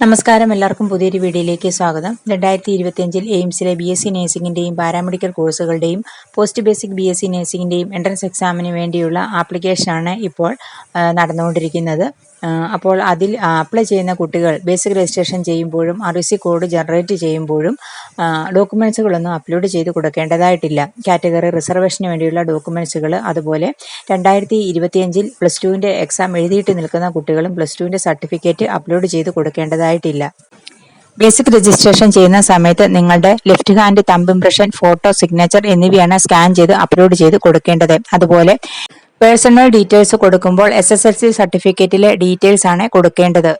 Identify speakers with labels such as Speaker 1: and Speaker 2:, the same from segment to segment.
Speaker 1: നമസ്കാരം. എല്ലാവർക്കും പുതിയൊരു വീഡിയോയിലേക്ക് സ്വാഗതം. രണ്ടായിരത്തി ഇരുപത്തിയഞ്ചിൽ എയിംസിലെ ബി എസ് സി നഴ്സിംഗിന്റെയും paramedical കോഴ്സുകളുടെയും post basic B S C നഴ്സിംഗിന്റെയും entrance എക്സാമിന് വേണ്ടിയുള്ള ആപ്ലിക്കേഷനാണ് ഇപ്പോൾ നടന്നുകൊണ്ടിരിക്കുന്നത്. അപ്പോൾ അതിൽ അപ്ലൈ ചെയ്യുന്ന കുട്ടികൾ ബേസിക് രജിസ്ട്രേഷൻ ചെയ്യുമ്പോഴും ആർ സി കോഡ് ജനറേറ്റ് ചെയ്യുമ്പോഴും ഡോക്യുമെൻസുകളൊന്നും അപ്ലോഡ് ചെയ്ത് കൊടുക്കേണ്ടതായിട്ടില്ല. കാറ്റഗറി റിസർവേഷന് വേണ്ടിയുള്ള ഡോക്യുമെൻസുകൾ അതുപോലെ രണ്ടായിരത്തി ഇരുപത്തിയഞ്ചിൽ പ്ലസ് ടുവിന്റെ എക്സാം എഴുതിയിട്ട് നിൽക്കുന്ന കുട്ടികളും പ്ലസ് ടുവിന്റെ സർട്ടിഫിക്കറ്റ് അപ്ലോഡ് ചെയ്ത് കൊടുക്കേണ്ടതായിട്ടില്ല. ബേസിക് രജിസ്ട്രേഷൻ ചെയ്യുന്ന സമയത്ത് നിങ്ങളുടെ left hand thumb impression photo signature എന്നിവയാണ് സ്കാൻ ചെയ്ത് അപ്ലോഡ് ചെയ്ത് കൊടുക്കേണ്ടത്. അതുപോലെ പേഴ്സണൽ ഡീറ്റെയിൽസ് കൊടുക്കുമ്പോൾ എസ് എസ് എൽ സി സർട്ടിഫിക്കറ്റിലെ ഡീറ്റെയിൽസ് ആണ് കൊടുക്കേണ്ടത്.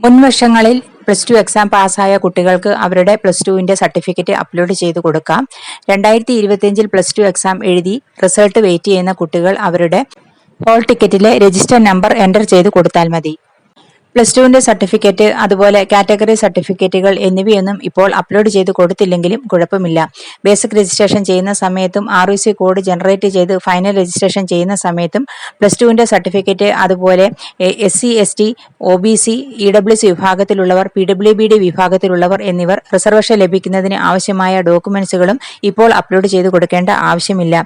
Speaker 1: മുൻവർഷങ്ങളിൽ പ്ലസ് ടു എക്സാം പാസ്സായ കുട്ടികൾക്ക് അവരുടെ പ്ലസ് ടുവിന്റെ സർട്ടിഫിക്കറ്റ് അപ്ലോഡ് ചെയ്ത് കൊടുക്കാം. രണ്ടായിരത്തി ഇരുപത്തിയഞ്ചിൽ പ്ലസ് ടു എക്സാം എഴുതി റിസൾട്ട് വെയിറ്റ് ചെയ്യുന്ന കുട്ടികൾ അവരുടെ ഹോൾ ടിക്കറ്റിലെ രജിസ്റ്റർ നമ്പർ എന്റർ ചെയ്ത് കൊടുത്താൽ മതി. പ്ലസ് ടുവിന്റെ സർട്ടിഫിക്കറ്റ് അതുപോലെ കാറ്റഗറി സർട്ടിഫിക്കറ്റുകൾ എന്നിവയൊന്നും ഇപ്പോൾ അപ്ലോഡ് ചെയ്ത് കൊടുത്തില്ലെങ്കിലും കുഴപ്പമില്ല. ബേസിക് രജിസ്ട്രേഷൻ ചെയ്യുന്ന സമയത്തും R O C code generate ചെയ്ത് ഫൈനൽ രജിസ്ട്രേഷൻ ചെയ്യുന്ന സമയത്തും പ്ലസ് ടുവിന്റെ സർട്ടിഫിക്കറ്റ് അതുപോലെ S C S T O B C E W C വിഭാഗത്തിലുള്ളവർ P W B D വിഭാഗത്തിലുള്ളവർ എന്നിവർ റിസർവേഷൻ ലഭിക്കുന്നതിന് ആവശ്യമായ ഡോക്യുമെന്റ്സുകളും ഇപ്പോൾ അപ്ലോഡ് ചെയ്ത് കൊടുക്കേണ്ട ആവശ്യമില്ല.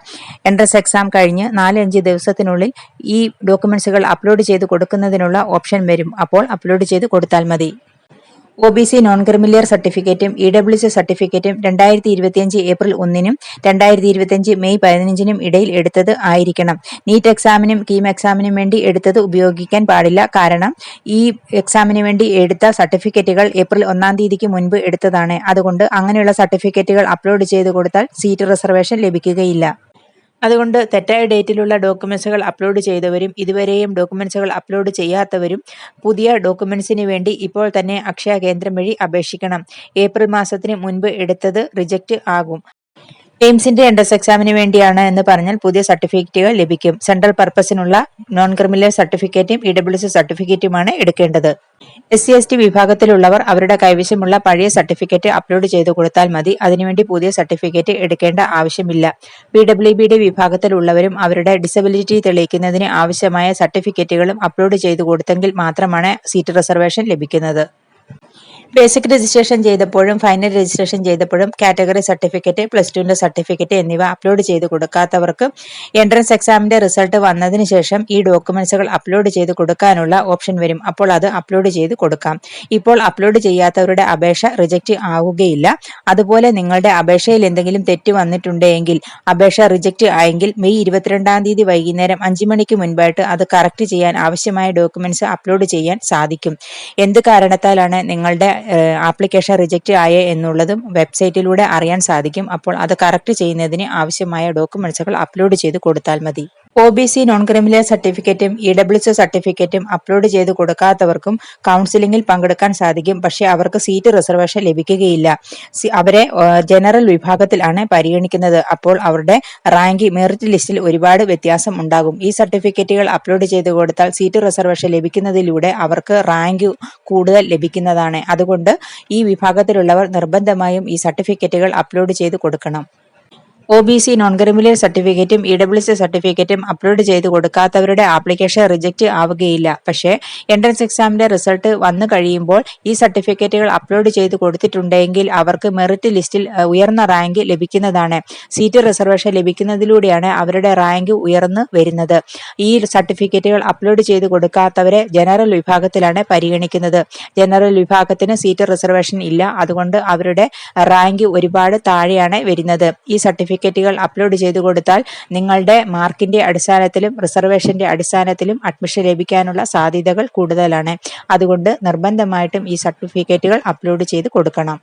Speaker 1: എൻട്രൻസ് എക്സാം കഴിഞ്ഞ് നാലഞ്ച് ദിവസത്തിനുള്ളിൽ ഈ ഡോക്യുമെന്റ്സുകൾ അപ്ലോഡ് ചെയ്ത് കൊടുക്കുന്നതിനുള്ള ഓപ്ഷൻ വരും. അപ്പോൾ അപ്ലോഡ് ചെയ്ത് കൊടുത്താൽ മതി. O B C non creamy layer സർട്ടിഫിക്കറ്റും ഇ ഡബ്ല്യു സി സർട്ടിഫിക്കറ്റും രണ്ടായിരത്തി ഇരുപത്തിയഞ്ച് ഏപ്രിൽ ഒന്നിനും രണ്ടായിരത്തി ഇരുപത്തിയഞ്ച് മെയ് പതിനഞ്ചിനും ഇടയിൽ എടുത്തത് ആയിരിക്കണം. നീറ്റ് എക്സാമിനും കീം എക്സാമിനും വേണ്ടി എടുത്തത് ഉപയോഗിക്കാൻ പാടില്ല. കാരണം ഈ എക്സാമിന് വേണ്ടി എടുത്ത സർട്ടിഫിക്കറ്റുകൾ ഏപ്രിൽ ഒന്നാം തീയതിക്ക് മുൻപ് എടുത്തതാണ്. അതുകൊണ്ട് അങ്ങനെയുള്ള സർട്ടിഫിക്കറ്റുകൾ അപ്ലോഡ് ചെയ്ത് കൊടുത്താൽ സീറ്റ് റിസർവേഷൻ ലഭിക്കുകയില്ല. അതുകൊണ്ട് തെറ്റായ ഡേറ്റിലുള്ള ഡോക്യുമെന്റ്സുകൾ അപ്ലോഡ് ചെയ്തവരും ഇതുവരെയും ഡോക്യുമെന്റ്സുകൾ അപ്ലോഡ് ചെയ്യാത്തവരും പുതിയ ഡോക്യുമെന്റ്സിന് വേണ്ടി ഇപ്പോൾ തന്നെ അക്ഷയ കേന്ദ്രം വഴി അപേക്ഷിക്കണം. ഏപ്രിൽ മാസത്തിന് മുൻപ് എടുത്തത് റിജക്റ്റ് ആകും. എയിംസിന്റെ എൻട്രൻസ് എക്സാമിന് വേണ്ടിയാണ് എന്ന് പറഞ്ഞാൽ പുതിയ സർട്ടിഫിക്കറ്റുകൾ ലഭിക്കും. സെൻട്രൽ പർപ്പസിനുള്ള നോൺ ക്രിമിനൽ സർട്ടിഫിക്കറ്റും ഇ ഡബ്ല്യു സി സർട്ടിഫിക്കറ്റുമാണ് എടുക്കേണ്ടത്. എസ് സി എസ് ടി വിഭാഗത്തിലുള്ളവർ അവരുടെ കൈവശമുള്ള പഴയ സർട്ടിഫിക്കറ്റ് അപ്ലോഡ് ചെയ്തു കൊടുത്താൽ മതി. അതിനുവേണ്ടി പുതിയ സർട്ടിഫിക്കറ്റ് എടുക്കേണ്ട ആവശ്യമില്ല. പി ഡബ്ല്യു ബി ഡി വിഭാഗത്തിലുള്ളവരും അവരുടെ ഡിസബിലിറ്റി തെളിയിക്കുന്നതിന് ആവശ്യമായ സർട്ടിഫിക്കറ്റുകളും അപ്ലോഡ് ചെയ്തു കൊടുത്തെങ്കിൽ മാത്രമാണ് സീറ്റ് റിസർവേഷൻ ലഭിക്കുന്നത്. ബേസിക് രജിസ്ട്രേഷൻ ചെയ്തപ്പോഴും ഫൈനൽ രജിസ്ട്രേഷൻ ചെയ്തപ്പോഴും കാറ്റഗറി സർട്ടിഫിക്കറ്റ് പ്ലസ് ടുവിന്റെ സർട്ടിഫിക്കറ്റ് എന്നിവ അപ്ലോഡ് ചെയ്ത് കൊടുക്കാത്തവർക്ക് എൻട്രൻസ് എക്സാമിന്റെ റിസൾട്ട് വന്നതിന് ശേഷം ഈ ഡോക്യുമെൻസുകൾ അപ്ലോഡ് ചെയ്ത് കൊടുക്കാനുള്ള ഓപ്ഷൻ വരും. അപ്പോൾ അത് അപ്ലോഡ് ചെയ്ത് കൊടുക്കാം. ഇപ്പോൾ അപ്ലോഡ് ചെയ്യാത്തവരുടെ അപേക്ഷ റിജക്റ്റ് ആവുകയില്ല. അതുപോലെ നിങ്ങളുടെ അപേക്ഷയിൽ എന്തെങ്കിലും തെറ്റ് വന്നിട്ടുണ്ടെങ്കിൽ അപേക്ഷ റിജക്റ്റ് ആയെങ്കിൽ മെയ് ഇരുപത്തിരണ്ടാം തീയതി വൈകുന്നേരം അഞ്ച് മണിക്ക് മുൻപായിട്ട് അത് കറക്റ്റ് ചെയ്യാൻ ആവശ്യമായ ഡോക്യുമെന്റ്സ് അപ്ലോഡ് ചെയ്യാൻ സാധിക്കും. എന്ത് കാരണത്താലാണ് നിങ്ങളുടെ ആപ്ലിക്കേഷൻ റിജക്റ്റ് ആയേ എന്നുള്ളതും വെബ്സൈറ്റിലൂടെ അറിയാൻ സാധിക്കും. അപ്പോൾ അത് കറക്റ്റ് ചെയ്യുന്നതിന് ആവശ്യമായ ഡോക്യുമെന്റ്സുകൾ അപ്ലോഡ് ചെയ്ത് കൊടുത്താൽ മതി. O B C non criminal സർട്ടിഫിക്കറ്റും ഇ ഡബ്ല്യു സി സർട്ടിഫിക്കറ്റും അപ്ലോഡ് ചെയ്ത് കൊടുക്കാത്തവർക്കും കൗൺസിലിംഗിൽ പങ്കെടുക്കാൻ സാധിക്കും. പക്ഷേ അവർക്ക് സീറ്റ് റിസർവേഷൻ ലഭിക്കുകയില്ല. അവരെ ജനറൽ വിഭാഗത്തിലാണ് പരിഗണിക്കുന്നത്. അപ്പോൾ അവരുടെ റാങ്ക് മെറിറ്റ് ലിസ്റ്റിൽ ഒരുപാട് വ്യത്യാസം ഉണ്ടാകും. ഈ സർട്ടിഫിക്കറ്റുകൾ അപ്ലോഡ് ചെയ്ത് കൊടുത്താൽ സീറ്റ് റിസർവേഷൻ ലഭിക്കുന്നതിലൂടെ അവർക്ക് റാങ്ക് കൂടുതൽ ലഭിക്കുന്നതാണ്. അതുകൊണ്ട് ഈ വിഭാഗത്തിലുള്ളവർ നിർബന്ധമായും ഈ സർട്ടിഫിക്കറ്റുകൾ അപ്ലോഡ് ചെയ്ത് കൊടുക്കണം. O B C non criminal സർട്ടിഫിക്കറ്റും ഇ ഡബ്ല്യു സി സർട്ടിഫിക്കറ്റും അപ്ലോഡ് ചെയ്ത് കൊടുക്കാത്തവരുടെ ആപ്ലിക്കേഷൻ റിജക്റ്റ് ആവുകയില്ല. പക്ഷേ എൻട്രൻസ് എക്സാമിന്റെ റിസൾട്ട് വന്നു കഴിയുമ്പോൾ ഈ സർട്ടിഫിക്കറ്റുകൾ അപ്ലോഡ് ചെയ്ത് കൊടുത്തിട്ടുണ്ടെങ്കിൽ അവർക്ക് മെറിറ്റ് ലിസ്റ്റിൽ ഉയർന്ന റാങ്ക് ലഭിക്കുന്നതാണ്. സീറ്റ് റിസർവേഷൻ ലഭിക്കുന്നതിലൂടെയാണ് അവരുടെ റാങ്ക് ഉയർന്നു വരുന്നത്. ഈ സർട്ടിഫിക്കറ്റുകൾ അപ്ലോഡ് ചെയ്ത് കൊടുക്കാത്തവരെ ജനറൽ വിഭാഗത്തിലാണ് പരിഗണിക്കുന്നത്. ജനറൽ വിഭാഗത്തിന് സീറ്റ് റിസർവേഷൻ ഇല്ല. അതുകൊണ്ട് അവരുടെ റാങ്ക് ഒരുപാട് താഴെയാണ് വരുന്നത്. ഈ സർട്ടിഫിക്കറ്റുകൾ അപ്ലോഡ് ചെയ്തു കൊടുത്താൽ നിങ്ങളുടെ മാർക്കിന്റെ അടിസ്ഥാനത്തിലും റിസർവേഷന്റെ അടിസ്ഥാനത്തിലും അഡ്മിഷൻ ലഭിക്കാനുള്ള സാധ്യതകൾ കൂടുതലാണ്. അതുകൊണ്ട് നിർബന്ധമായിട്ടും ഈ സർട്ടിഫിക്കറ്റുകൾ അപ്ലോഡ് ചെയ്ത് കൊടുക്കണം.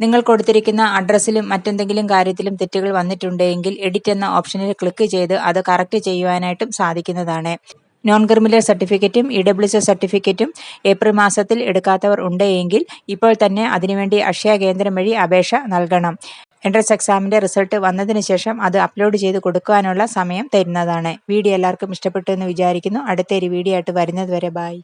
Speaker 1: നിങ്ങൾ കൊടുത്തിരിക്കുന്ന അഡ്രസ്സിലും മറ്റെന്തെങ്കിലും കാര്യത്തിലും തെറ്റുകൾ വന്നിട്ടുണ്ടെങ്കിൽ എഡിറ്റ് എന്ന ഓപ്ഷനിൽ ക്ലിക്ക് ചെയ്ത് അത് കറക്റ്റ് ചെയ്യുവാനായിട്ടും സാധിക്കുന്നതാണ്. നോൺ ക്രിമിനൽ സർട്ടിഫിക്കറ്റും ഇ ഡബ്ല്യു എസ് സർട്ടിഫിക്കറ്റും ഏപ്രിൽ മാസത്തിൽ എടുക്കാത്തവർ ഉണ്ടെങ്കിൽ ഇപ്പോൾ തന്നെ അതിനുവേണ്ടി അക്ഷയ കേന്ദ്രം വഴി അപേക്ഷ നൽകണം. എൻട്രൻസ് എക്സാമിന്റെ റിസൾട്ട് വന്നതിന് ശേഷം അത് അപ്ലോഡ് ചെയ്ത് കൊടുക്കാനുള്ള സമയം തരുന്നതാണ്. വീഡിയോ എല്ലാവർക്കും ഇഷ്ടപ്പെട്ടു എന്ന് വിചാരിക്കുന്നു. അടുത്തൊരു വീഡിയോ ആയിട്ട് വരുന്നത് വരെ ബൈ.